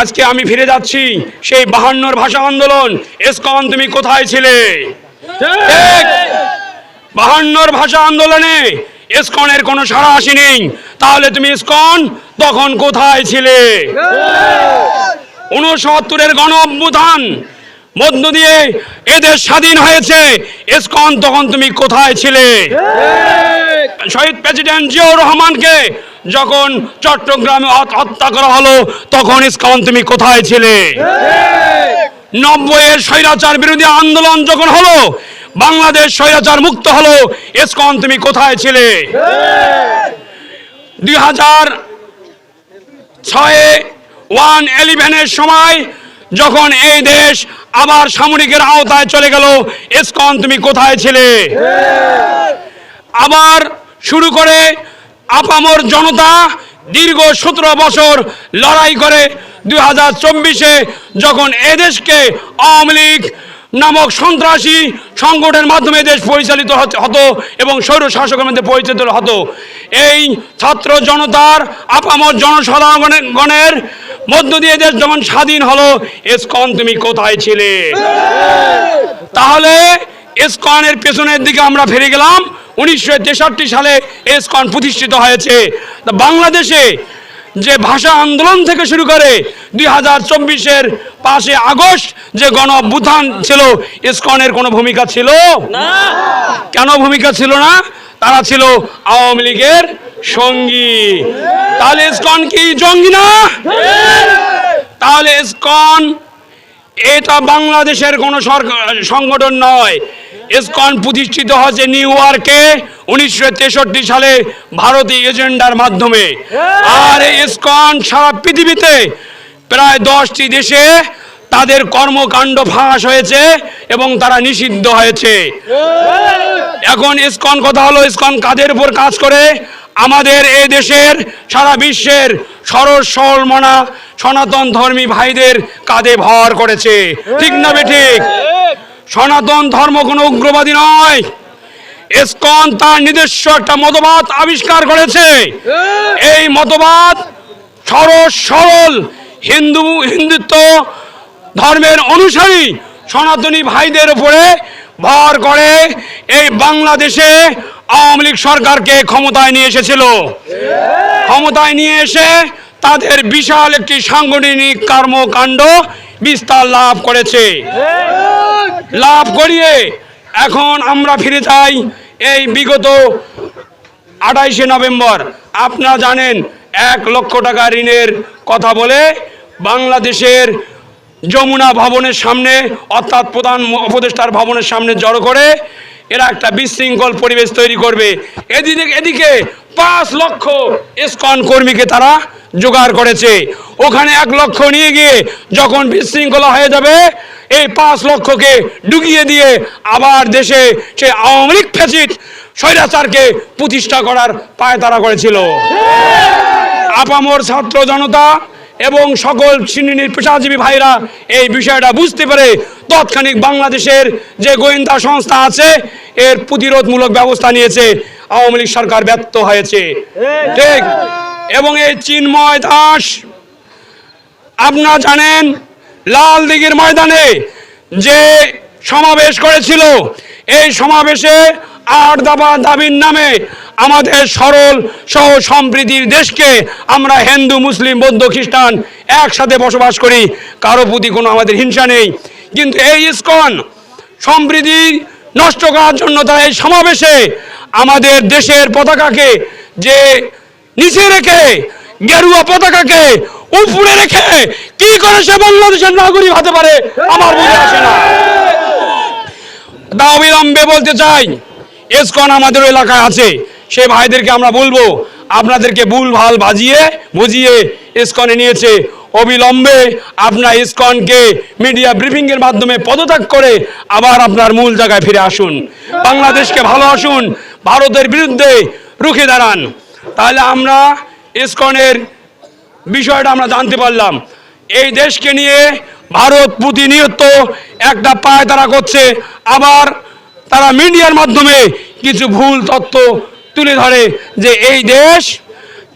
আজকে আমি ফিরে যাচ্ছি সেই বাহান্নর ভাষা আন্দোলন। এসকন তুমি কোথায় ছিলে। বাহান্নর ভাষা আন্দোলনে ইসকনের কোনো সাড়া আসেনি তাহলে তুমি ইসকন তখন কোথায় ছিলে? উনসত্তরের গণ অভ্যুত্থান মধ্য দিয়ে এদের স্বাধীন হয়েছে। ইসকন তখন তুমি কোথায় ছিলে? শহীদ প্রেসিডেন্ট জিয়াউর রহমানকে যখন চট্টগ্রামে হত্যা করা হলো, তখন ইসকন তুমি কোথায় ছিলে? নব্বইয়ের স্বৈরাচার বিরোধী আন্দোলন যখন হলো, বাংলাদেশ স্বৈরাচার মুক্ত হলো, ইসকন তুমি কোথায় ছিলে? দুই হাজার ছয়ে ওয়ান এলিভেনের সময় যখন এই দেশ আবার সামরিকের আওতায় চলে গেল, ইসকন তুমি কোথায় ছিলে? আবার শুরু করে আপামর জনতা দীর্ঘ সতেরো বছর লড়াই করে দুই হাজার চব্বিশে যখন এদেশকে আওয়ামী লীগ নামক সন্ত্রাসী সংগঠনের মাধ্যমে দেশ পরিচালিত হতে- এবং স্বৈর শাসকের মধ্যে পরিচালিত হতো এই ছাত্র জনতার আপামর জনসাধারণের গণের মধ্য দিয়ে দেশ যখন স্বাধীন হলো এসকন তুমি কোথায় ছিলে? তাহলে এসকনের পেছনের দিকে আমরা ফিরে গেলাম। উনিশশো তেষট্টি সালে এসকন প্রতিষ্ঠিত হয়েছে। বাংলাদেশে যে ভাষা আন্দোলন থেকে শুরু করে দুই হাজার চব্বিশের পাঁচে আগস্ট যে গণ ছিল ইসকনের কোনো ভূমিকা ছিল? কেন ভূমিকা ছিল না? তারা ছিল আওয়ামী লীগের সঙ্গী। তাহলে ইসকন কি জঙ্গি না? তাহলে ইসকন এটা বাংলাদেশের কোনো সরকার সংগঠন নয়। ইসকন প্রতিষ্ঠিত হয়েছে নিউ ইয়র্কে উনিশশো তেষট্টি সালে ভারতীয় এজেন্ডার মাধ্যমে। আর ইসকন সারা পৃথিবীতে প্রায় দশটি দেশে তাদের কর্মকাণ্ড ফাঁস হয়েছে এবং তারা নিষিদ্ধ হয়েছে। এখন ইসকন কথা হলো ইসকন কাদের উপর কাজ করে? আমাদের এ দেশের সারা বিশ্বের সরস সরল মনা সনাতন ধর্মী ভাইদের কাঁধে ভর করেছে। ঠিক না বেঠিক সনাতন ধর্ম কোনো উগ্রবাদী নয়। ইসকন তার নিজস্ব একটা মতবাদ আবিষ্কার করেছে। এই মতবাদ সরস সরল হিন্দু, হিন্দুত্ব ধর্মের অনুসারী সনাতনী ভাইদের উপরে ভর করে এই বাংলাদেশে আওয়ামী লীগ সরকারকে ক্ষমতায় নিয়ে এসেছিল। ক্ষমতায় নিয়ে এসে তাদের বিশাল একটি সাংগঠনিক কর্মকাণ্ড বিস্তার লাভ করেছে। লাভ করিয়ে এখন আমরা ফিরে যাই এই বিগত আঠাইশে নভেম্বর। আপনারা জানেন, এক লক্ষ টাকা ঋণের কথা বলে বাংলাদেশের যমুনা ভবনের সামনে, অর্থাৎ প্রধান উপদেষ্টার ভবনের সামনে জড়ো করে এরা একটা বিশৃঙ্খল পরিবেশ তৈরি করবে। এদিকে এদিকে পাঁচ লক্ষ ইসকন কর্মীকে তারা জোগাড় করেছে। ওখানে এক লক্ষ নিয়ে গিয়ে যখন বিশৃঙ্খলা হয়ে যাবে, এই পাঁচ লক্ষকে ডুগিয়ে দিয়ে আবার দেশে সে আওয়ামী লীগ ফেসিট স্বৈরাচারকে প্রতিষ্ঠা করার পায় তারা করেছিল। আপামর ছাত্র জনতা এবং সকল শ্রেণির পেশাজীবী ভাইরা এই বিষয়টা বুঝতে পেরে তৎক্ষণিক বাংলাদেশের যে গোয়েন্দা সংস্থা আছে, এর প্রতিরোধমূলক ব্যবস্থা নিয়েছে, আওয়ামী লীগ সরকার ব্যর্থ হয়েছে। ঠিক? এবং এই চিন্ময় দাস আপনারা জানেন লাল দিঘির ময়দানে যে সমাবেশ করেছিল, এই সমাবেশে আট দাবা দাবির নামে আমাদের সরল সহ সম্প্রীতির দেশকে আমরা হিন্দু, মুসলিম, বৌদ্ধ, খ্রিস্টান একসাথে বসবাস করি, কারও প্রতি কোনো আমাদের হিংসা নেই। কিন্তু এই ইস্কন সম্প্রীতি নষ্ট করার জন্য তারা এই সমাবেশে আমাদের দেশের পতাকাকে যে নিচে রেখে, গেরুয়া পতাকাকে উপরে রেখে কি করে সে বাংলাদেশের নাগরিক হতে পারে, আমার বুঝে আসে না। তা অবিলম্বে বলতে চাই, এসকন আমাদের এলাকায় আছে, সে ভাইদেরকে আমরা বলব, আপনাদেরকে ভুল ভালো বাজিয়ে, বুঝিয়ে এসকনে নিয়েছে। অবিলম্বে আপনার ইসকনকে মিডিয়া ব্রিফিংয়ের মাধ্যমে পদত্যাগ করে আবার আপনার মূল জায়গায় ফিরে আসুন। বাংলাদেশকে ভালো আসুন, ভারতের বিরুদ্ধে রুখে দাঁড়ান। তাহলে আমরা ইসকনের বিষয়টা আমরা জানতে পারলাম। এই দেশকে নিয়ে ভারত প্রতিনিয়ত একটা পায় তারা করছে। আবার তারা মিডিয়ার মাধ্যমে কিছু ভুল তথ্য তুলে ধরে যে এই দেশ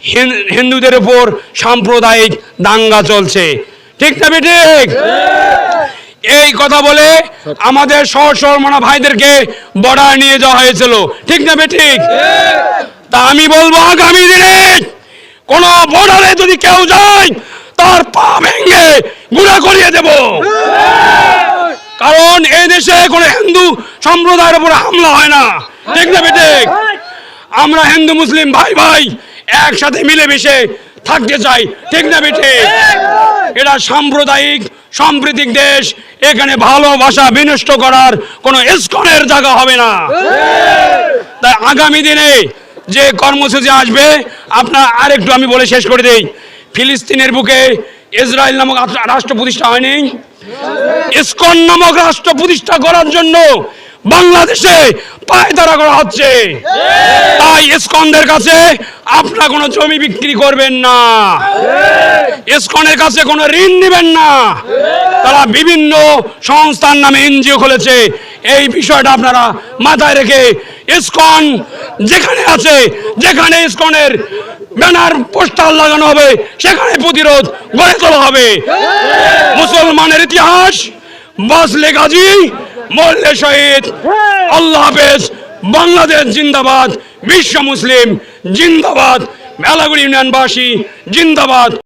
হিন- হিন্দুদের উপর সাম্প্রদায়িক দাঙ্গা চলছে। ঠিক না ঠিক এই কথা বলে আমাদের সহজ সরমনা ভাইদেরকে বর্ডার নিয়ে যাওয়া হয়েছিল। ঠিক না ঠিক তা আমি বলব আগামী দিনে কোন বর্ডারে যদি কেউ যায়, তার পা ভেঙে গুড়া করিয়ে দেব। কারণ এই দেশে কোনো হিন্দু সম্প্রদায়ের উপরে হামলা হয় না। ঠিক না ঠিক আমরা হিন্দু, মুসলিম ভাই ভাই একসাথে মিলেমিশে থাকতে চাই। ঠিক না বেঠে? এটা সাম্প্রদায়িক, সাম্প্রতিক দেশ। এখানে ভালোবাসা বিনষ্ট করার কোনো ইস্কনের জায়গা হবে না। তাই আগামী দিনে যে কর্মসূচি আসবে, আপনার আরেকটু আমি বলে শেষ করে দেই। ফিলিস্তিনের বুকে ইসরায়েল নামক রাষ্ট্র- প্রতিষ্ঠা হয়নি। ইসকন নামক রাষ্ট্র প্রতিষ্ঠা করার জন্য বাংলাদেশে পায়তারা করা হচ্ছে। তাই ইসকনদের কাছে আপনারা কোনো জমি বিক্রি করবেন না। ইসকনের কাছে কোনো ঋণ নেবেন না। তারা বিভিন্ন সংস্থার নামে এনজিও খুলেছে। এই বিষয়টা আপনারা মাথায় রেখে ইসকন যেখানে আছে, যেখানে ইস্কনের ব্যানার, পোস্টার লাগানো হবে, সেখানে প্রতিরোধ গড়ে তোলা হবে। মুসলমানের ইতিহাস বাসলে গাজী, মরলে শহীদ। আল্লাহ হাফেজ, বাংলাদেশ জিন্দাবাদ, বিশ্ব মুসলিম, জিন্দাবাদ। মেলাগুড়ি ইউনিয়নবাসী, জিন্দাবাদ।